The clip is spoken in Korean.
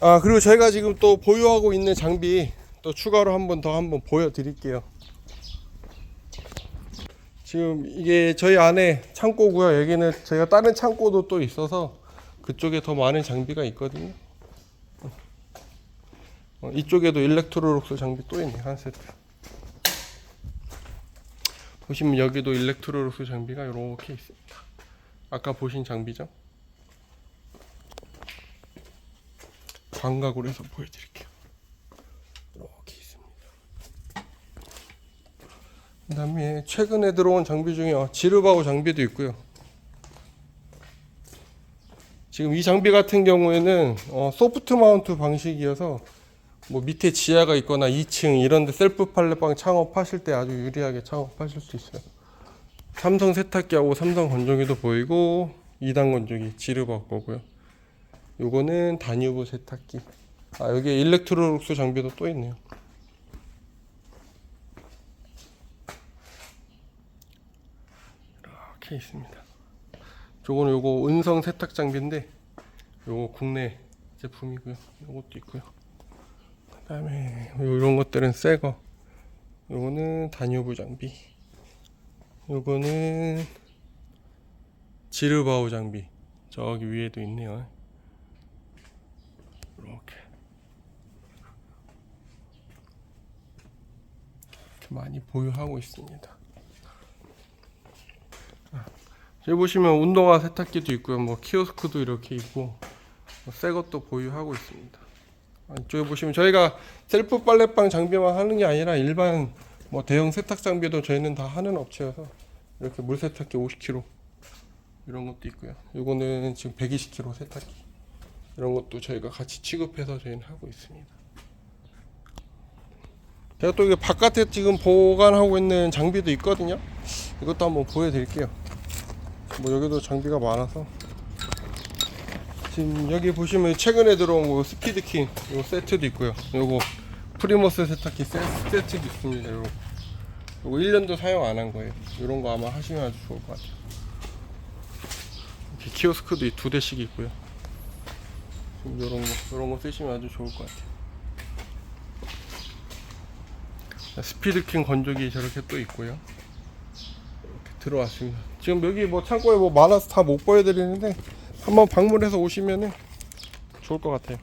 아 그리고 저희가 지금 또 보유하고 있는 장비 또 추가로 한 번 더 한번 보여드릴게요. 지금 이게 저희 안에 창고고요. 여기는 저희가 다른 창고도 또 있어서 그쪽에 더 많은 장비가 있거든요. 어, 이쪽에도 일렉트로룩스 장비 또 있네 한 세트. 보시면 여기도 일렉트로룩스 장비가 이렇게 있습니다. 아까 보신 장비죠? 광각으로 해서 보여드릴게요. 이렇게 있습니다. 그 다음에 최근에 들어온 장비 중에 어, 지르바우 장비도 있고요. 지금 이 장비 같은 경우에는 어, 소프트 마운트 방식이어서 뭐 밑에 지하가 있거나 2층 이런데 셀프 팔레방 창업하실 때 아주 유리하게 창업하실 수 있어요. 삼성 세탁기하고 삼성 건조기도 보이고 2단 건조기 지르바 거고요. 요거는 다뉴브 세탁기. 아 여기 일렉트로룩스 장비도 또 있네요. 이렇게 있습니다. 요거는 요거 은성 세탁 장비인데 요거 국내 제품이고요. 요것도 있고요. 그 다음에 요- 요런 것들은 새 거. 요거는 다뉴브 장비. 요거는 지르바우 장비. 저기 위에도 있네요. 이렇게 이렇게 많이 보유하고 있습니다. 아, 여기 보시면 운동화 세탁기도 있고요. 뭐 키오스크도 이렇게 있고 뭐새 것도 보유하고 있습니다. 아, 이쪽에 보시면 저희가 셀프 빨래방 장비만 하는 게 아니라 일반 뭐 대형 세탁 장비도 저희는 다 하는 업체여서 이렇게 물 세탁기 50kg 이런 것도 있고요. 요거는 지금 120kg 세탁기 이런 것도 저희가 같이 취급해서 저희는 하고 있습니다. 제가 또 이게 바깥에 지금 보관하고 있는 장비도 있거든요. 이것도 한번 보여드릴게요. 뭐 여기도 장비가 많아서 지금 여기 보시면 최근에 들어온 거 스피드킹 요 세트도 있고요. 요거 프리머스 세탁기 세, 세트도 있습니다. 요거 요거 1년도 사용 안 한 거예요. 이런 거 아마 하시면 아주 좋을 것 같아요. 이렇게 키오스크도 이두 대씩 있고요. 이런 거 이런 거 쓰시면 아주 좋을 것 같아요. 스피드킹 건조기 저렇게 또 있고요. 이렇게 들어왔습니다. 지금 여기 뭐 창고에 뭐 많아서 다 못 보여드리는데 한번 방문해서 오시면은 좋을 것 같아요.